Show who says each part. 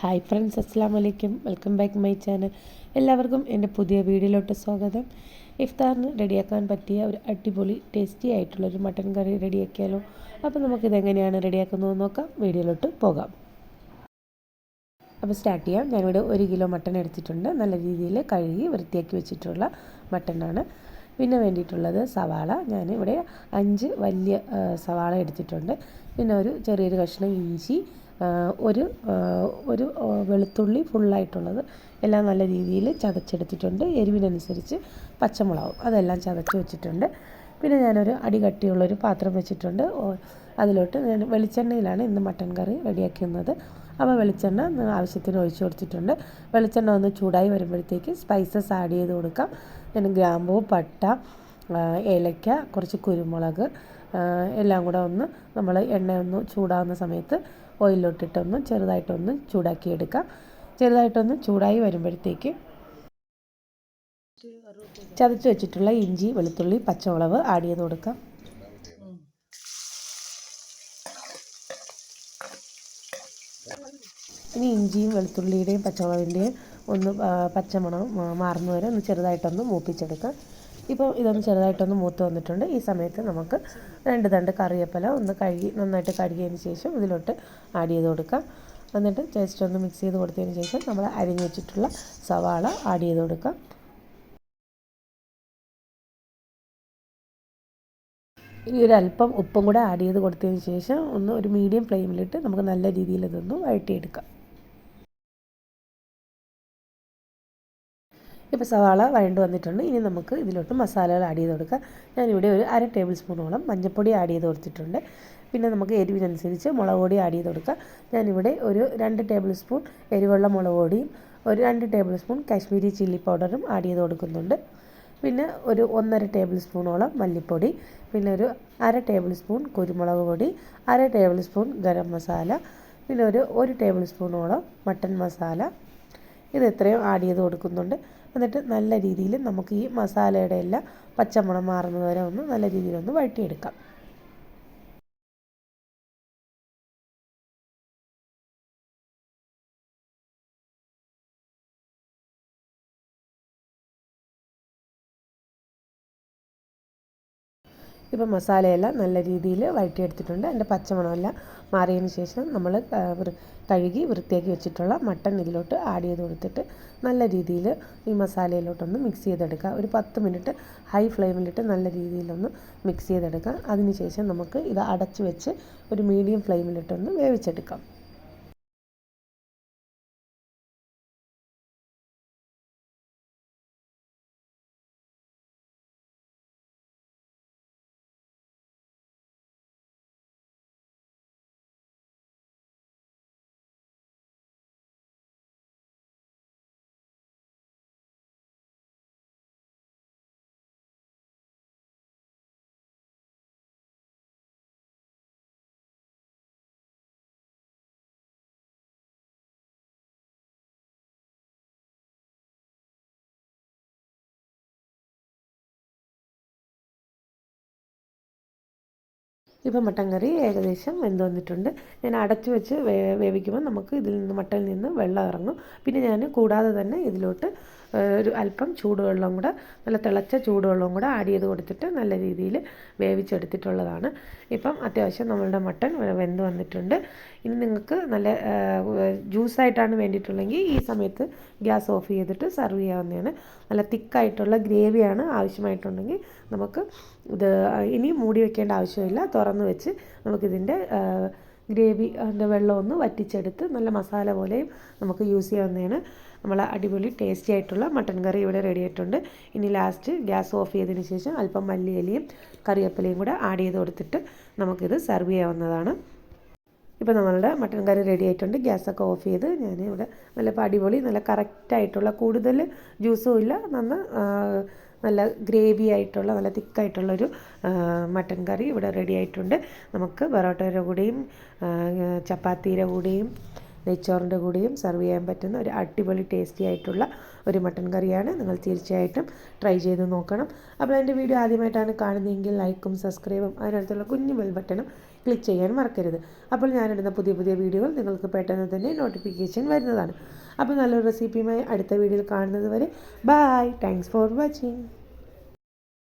Speaker 1: Hi friends അസ്സാം വലൈക്കും welcome back my channel എല്ലാവർക്കും എന്റെ പുതിയ വീഡിയോയിലോട്ട് സ്വാഗതം. ഇഫ്താറിന് റെഡിയാക്കാൻ പറ്റിയ ഒരു അടിപൊളി ടേസ്റ്റി ആയിട്ടുള്ള ഒരു മട്ടൻ കറി റെഡിയാക്കിയാലോ? അപ്പോൾ നമുക്കിതെങ്ങനെയാണ് റെഡിയാക്കുന്നത് നോക്കാം. വീഡിയോയിലോട്ട് പോകാം. അപ്പോൾ സ്റ്റാർട്ട് ചെയ്യാം. ഞാനിവിടെ ഒരു കിലോ മട്ടൺ എടുത്തിട്ടുണ്ട്. നല്ല രീതിയിൽ കഴുകി വൃത്തിയാക്കി വെച്ചിട്ടുള്ള മട്ടനാണ് പിന്നെ വേണ്ടിയിട്ടുള്ളത് സവാള. ഞാനിവിടെ അഞ്ച് വലിയ സവാള എടുത്തിട്ടുണ്ട്. പിന്നെ ഒരു ചെറിയൊരു കഷ്ണം ഇഞ്ചി ഒരു ഒരു വെളുത്തുള്ളി ഫുള്ളായിട്ടുള്ളത് എല്ലാം നല്ല രീതിയിൽ ചതച്ചെടുത്തിട്ടുണ്ട്. എരിവിനനുസരിച്ച് പച്ചമുളകും അതെല്ലാം ചതച്ച് വെച്ചിട്ടുണ്ട്. പിന്നെ ഞാനൊരു അടി കട്ടിയുള്ളൊരു പാത്രം വെച്ചിട്ടുണ്ട്. അതിലോട്ട് ഞാൻ വെളിച്ചെണ്ണയിലാണ് ഇന്ന് മട്ടൻ കറി റെഡിയാക്കുന്നത്. അപ്പോൾ വെളിച്ചെണ്ണ ആവശ്യത്തിന് ഒഴിച്ചു കൊടുത്തിട്ടുണ്ട്. വെളിച്ചെണ്ണ ഒന്ന് ചൂടായി വരുമ്പോഴത്തേക്ക് സ്പൈസസ് ആഡ് ചെയ്ത് കൊടുക്കാം. ഞാൻ ഗ്രാമ്പൂ പട്ട ഏലയ്ക്ക കുറച്ച് കുരുമുളക് എല്ലാം കൂടെ ഒന്ന് നമ്മൾ എണ്ണ ഒന്ന് ചൂടാകുന്ന സമയത്ത് ഓയിലിലോട്ടിട്ടൊന്ന് ചെറുതായിട്ടൊന്ന് ചൂടാക്കി എടുക്കാം ചെറുതായിട്ടൊന്ന് ചൂടായി വരുമ്പോഴത്തേക്ക് ചതച്ച് വെച്ചിട്ടുള്ള ഇഞ്ചി വെളുത്തുള്ളി പച്ചമുളക് ആഡ് ചെയ്ത് കൊടുക്കാം. ഇനി ഇഞ്ചിയും വെളുത്തുള്ളിയുടെയും പച്ചമുളകിന്റെയും ഒന്ന് പച്ചമണം മാറുന്നവരെ ഒന്ന് ചെറുതായിട്ടൊന്ന് മൂപ്പിച്ചെടുക്കാം. ഇപ്പോൾ ഇതൊന്ന് ചെറുതായിട്ടൊന്ന് മൂത്ത് വന്നിട്ടുണ്ട്. ഈ സമയത്ത് നമുക്ക് രണ്ട് തണ്ട് കറിവേപ്പില ഒന്ന് കഴുകി നന്നായിട്ട് കഴുകിയതിന് ശേഷം ഇതിലോട്ട് ആഡ് ചെയ്ത് കൊടുക്കാം. എന്നിട്ട് ജസ്റ്റ് ഒന്ന് മിക്സ് ചെയ്ത് കൊടുത്തതിന് ശേഷം നമ്മൾ അരിഞ്ഞ് വെച്ചിട്ടുള്ള സവാള ആഡ് ചെയ്ത് കൊടുക്കാം. ഇനി ഒരു അല്പം ഉപ്പും കൂടെ ആഡ് ചെയ്ത് കൊടുത്തതിന് ശേഷം ഒന്ന് ഒരു മീഡിയം ഫ്ലെയിമിലിട്ട് നമുക്ക് നല്ല രീതിയിൽ ഇതൊന്ന് വഴറ്റിയെടുക്കാം. ഇപ്പോൾ സവാള വഴണ്ട് വന്നിട്ടുണ്ട്. ഇനി നമുക്ക് ഇതിലോട്ട് മസാലകൾ ആഡ് ചെയ്ത് കൊടുക്കാം. ഞാനിവിടെ ഒരു അര ടേബിൾ സ്പൂണോളം മഞ്ഞൾപ്പൊടി ആഡ് ചെയ്ത് കൊടുത്തിട്ടുണ്ട്. പിന്നെ നമുക്ക് എരിവിനനുസരിച്ച് മുളക് പൊടി ആഡ് ചെയ്ത് കൊടുക്കാം. ഞാനിവിടെ ഒരു രണ്ട് ടേബിൾ സ്പൂൺ എരിവുള്ള മുളക് പൊടിയും ഒരു രണ്ട് ടേബിൾ സ്പൂൺ കാശ്മീരി ചില്ലി പൗഡറും ആഡ് ചെയ്ത് കൊടുക്കുന്നുണ്ട്. പിന്നെ ഒരു ഒന്നര ടേബിൾ സ്പൂണോളം മല്ലിപ്പൊടി പിന്നെ ഒരു അര ടേബിൾ സ്പൂൺ കുരുമുളക് പൊടി അര ടേബിൾ സ്പൂൺ ഗരം മസാല പിന്നെ ഒരു ഒരു ടേബിൾ സ്പൂണോളം മട്ടൻ മസാല. ഇത് എത്രയും ആഡ് ചെയ്ത് കൊടുക്കുന്നുണ്ട്. എന്നിട്ട് നല്ല രീതിയിൽ നമുക്ക് ഈ മസാലയുടെ എല്ലാം പച്ചമണം മാറുന്നത് വരെ ഒന്ന് നല്ല രീതിയിലൊന്ന് വഴറ്റിയെടുക്കാം. ഇപ്പം മസാലയെല്ലാം നല്ല രീതിയിൽ വഴറ്റിയെടുത്തിട്ടുണ്ട്. അതിന്റെ പച്ചമണമെല്ലാം മാറിയതിന് ശേഷം നമ്മൾ കഴുകി വൃത്തിയാക്കി വെച്ചിട്ടുള്ള മട്ടൺ ഇതിലോട്ട് ആഡ് ചെയ്ത് കൊടുത്തിട്ട് നല്ല രീതിയിൽ ഈ മസാലയിലോട്ടൊന്ന് മിക്സ് ചെയ്തെടുക്കുക. ഒരു പത്ത് മിനിറ്റ് ഹൈ ഫ്ലെയിമിലിട്ട് നല്ല രീതിയിലൊന്ന് മിക്സ് ചെയ്തെടുക്കുക. അതിനുശേഷം നമുക്ക് ഇത് അടച്ച് വെച്ച് ഒരു മീഡിയം ഫ്ലെയിമിലിട്ടൊന്ന് വേവിച്ചെടുക്കാം. ഇപ്പം മട്ടൻ കറി ഏകദേശം വെന്ത് വന്നിട്ടുണ്ട് ഞാൻ അടച്ചു വെച്ച് വേവിക്കുമ്പോൾ നമുക്ക് ഇതിൽ നിന്ന് മട്ടനിൽ നിന്ന് വെള്ളം ഇറങ്ങും. പിന്നെ ഞാൻ കൂടാതെ തന്നെ ഇതിലോട്ട് ഒരു അല്പം ചൂടുവെള്ളം കൂടെ നല്ല തിളച്ച ചൂടുവെള്ളം കൂടെ ആഡ് ചെയ്ത് കൊടുത്തിട്ട് നല്ല രീതിയിൽ വേവിച്ചെടുത്തിട്ടുള്ളതാണ്. ഇപ്പം അത്യാവശ്യം നമ്മളുടെ മട്ടൺ വെന്ത് വന്നിട്ടുണ്ട്. ഇനി നിങ്ങൾക്ക് നല്ല ജ്യൂസായിട്ടാണ് വേണ്ടിയിട്ടുള്ളെങ്കിൽ ഈ സമയത്ത് ഗ്യാസ് ഓഫ് ചെയ്തിട്ട് സെർവ് ചെയ്യാവുന്നതാണ്. നല്ല തിക്കായിട്ടുള്ള ഗ്രേവിയാണ് ആവശ്യമായിട്ടുണ്ടെങ്കിൽ നമുക്ക് ഇത് ഇനി മൂടി വെക്കേണ്ട ആവശ്യമില്ല. തുറന്ന് വെച്ച് നമുക്കിതിന്റെ ഗ്രേവി അതിന്റെ വെള്ളമൊന്ന് വറ്റിച്ചെടുത്ത് നല്ല മസാല പോലെയും നമുക്ക് യൂസ് ചെയ്യാവുന്നതാണ്. നമ്മൾ അടിപൊളി ടേസ്റ്റി ആയിട്ടുള്ള മട്ടൻ കറി ഇവിടെ റെഡി ആയിട്ടുണ്ട്. ഇനി ലാസ്റ്റ് ഗ്യാസ് ഓഫ് ചെയ്തതിന് ശേഷം അല്പം മല്ലിയലിയും കറിവേപ്പിലയും കൂടെ ആഡ് ചെയ്ത് കൊടുത്തിട്ട് നമുക്കിത് സെർവ് ചെയ്യാവുന്നതാണ്. ഇപ്പോൾ നമ്മളുടെ മട്ടൻ കറി റെഡി ആയിട്ടുണ്ട്. ഗ്യാസൊക്കെ ഓഫ് ചെയ്ത് ഞാൻ ഇവിടെ നല്ല അടിപൊളി നല്ല കറക്റ്റായിട്ടുള്ള കൂടുതൽ ജ്യൂസും ഇല്ല. നന്ന നല്ല ഗ്രേവി ആയിട്ടുള്ള നല്ല തിക്കായിട്ടുള്ളൊരു മട്ടൻ കറി ഇവിടെ റെഡി ആയിട്ടുണ്ട്. നമുക്ക് പൊറോട്ടയുടെ കൂടെയും ചപ്പാത്തിയുടെ കൂടെയും നെയ്ച്ചോറിന്റെ കൂടെയും സെർവ് ചെയ്യാൻ പറ്റുന്ന ഒരു അടിപൊളി ടേസ്റ്റി ആയിട്ടുള്ള ഒരു മട്ടൻ കറിയാണ്. നിങ്ങൾ തീർച്ചയായിട്ടും ട്രൈ ചെയ്ത് നോക്കണം. അപ്പോൾ എന്റെ വീഡിയോ ആദ്യമായിട്ടാണ് കാണുന്നതെങ്കിൽ ലൈക്കും സബ്സ്ക്രൈബും അതിനടുത്തുള്ള കുഞ്ഞു ബെൽ ബട്ടണും ക്ലിക്ക് ചെയ്യാൻ മറക്കരുത്. അപ്പോൾ ഞാനിടുന്ന പുതിയ പുതിയ വീഡിയോകൾ നിങ്ങൾക്ക് പെട്ടെന്ന് തന്നെ നോട്ടിഫിക്കേഷൻ വരുന്നതാണ്. അപ്പോൾ നല്ലൊരു റെസിപ്പിയുമായി അടുത്ത വീഡിയോയിൽ കാണുന്നത് വരെ ബായ് താങ്ക്സ് ഫോർ വാച്ചിങ്